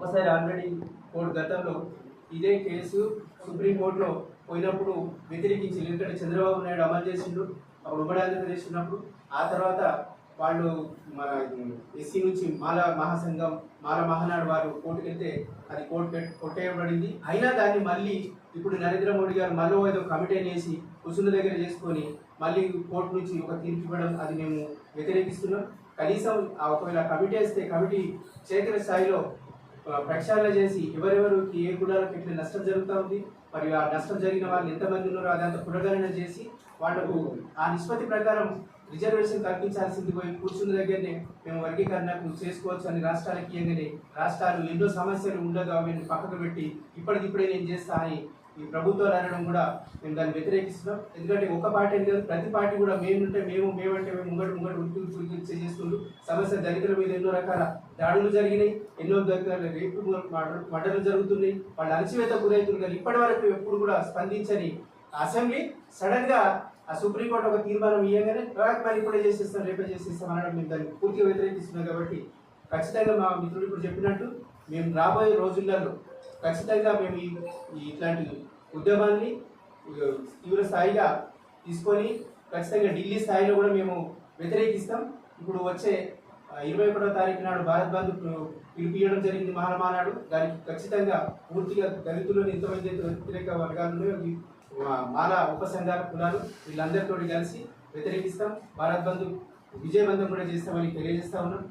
ఒకసారి already court గతంలో ఇదే కేసు సుప్రీంకోర్టులో పోయినప్పుడు వ్యతిరేకించి ఎందుకంటే చంద్రబాబు నాయుడు అమలు చేసిండు అప్పుడు ఉమ్మడి ఆంధ్రప్రదేశ్ ఉన్నప్పుడు ఆ తర్వాత వాళ్ళు మన ఎస్సీ నుంచి మాల మహాసంఘం మాల మహానాడు వారు కోర్టుకు వెళ్తే అది కోర్టు కొట్టేయబడింది. అయినా దాన్ని మళ్ళీ ఇప్పుడు నరేంద్ర మోడీ గారు మరో ఏదో కమిటీ చేసి కుసుల దగ్గర చేసుకొని మళ్ళీ కోర్టు నుంచి ఒక తీర్పు ఇవ్వడం అది మేము వ్యతిరేకిస్తున్నాం. కనీసం ఆ ఒకవేళ కమిటీ వేస్తే కమిటీ క్షేత్ర స్థాయిలో ప్రక్షాళన చేసి ఎవరెవరికి ఏ కులాలకు ఎట్లా నష్టం జరుగుతూ ఉంది మరియు ఆ నష్టం జరిగిన వాళ్ళు ఎంతమంది ఉన్నారో అదంతా పునర్గణన చేసి వాళ్ళకు ఆ నిష్పత్తి ప్రకారం రిజర్వేషన్ తగ్గించాల్సింది పోయి కూర్చున్న దగ్గరనే మేము వర్గీకరణకు చేసుకోవచ్చు అని రాష్ట్రాలకి ఇవ్వగానే రాష్ట్రాలు ఎన్నో సమస్యలు ఉండదు అవి పక్కకు పెట్టి ఇప్పటికిప్పుడే నేను చేస్తా అని ఈ ప్రభుత్వాలు అనడం కూడా మేము దాన్ని వ్యతిరేకిస్తున్నాం. ఎందుకంటే ఒక పార్టీ అని కాదు ప్రతి పార్టీ కూడా మేముంటే మేము మేమంటే మేము ముంగడు ముంగడు ఉడికి ఉడికి ఉరికి చేస్తుండ్రు సమస్య దళితుల మీద ఎన్నో రకాల దాడులు జరిగినాయి ఎన్నో రకాల రేపు మడలు జరుగుతున్నాయి. వాళ్ళు అణచివేత గురవుతున్నారు. కానీ ఇప్పటి వరకు ఎప్పుడు కూడా స్పందించని అసెంబ్లీ సడన్గా ఆ సుప్రీంకోర్టు ఒక తీర్మానం ఇవ్వగానే మరి ఇప్పుడే చేసేస్తాం రేపే చేసేస్తాం అనడం మేము దాన్ని పూర్తిగా వ్యతిరేకిస్తున్నాం కాబట్టి ఖచ్చితంగా మా మిత్రుడు ఇప్పుడు చెప్పినట్టు మేము రాబోయే రోజులలో ఖచ్చితంగా మేము ఇట్లాంటి ఉద్యమాన్ని తీవ్ర స్థాయిగా తీసుకొని ఖచ్చితంగా ఢిల్లీ స్థాయిలో కూడా మేము వ్యతిరేకిస్తాం. ఇప్పుడు వచ్చే ఇరవై ఒకటో తారీఖు నాడు భారత్ బంద్ పిలిపియడం జరిగింది మహామానాడు దానికి ఖచ్చితంగా పూర్తిగా దళితులను ఎంతమంది అయితే వ్యతిరేక వర్గాలు మాల ఉపసంఘాల కులాలు వీళ్ళందరితో కలిసి వ్యతిరేకిస్తాం. భారత్ బంద్ విజయవంతం కూడా చేస్తామని తెలియజేస్తా ఉన్నాం.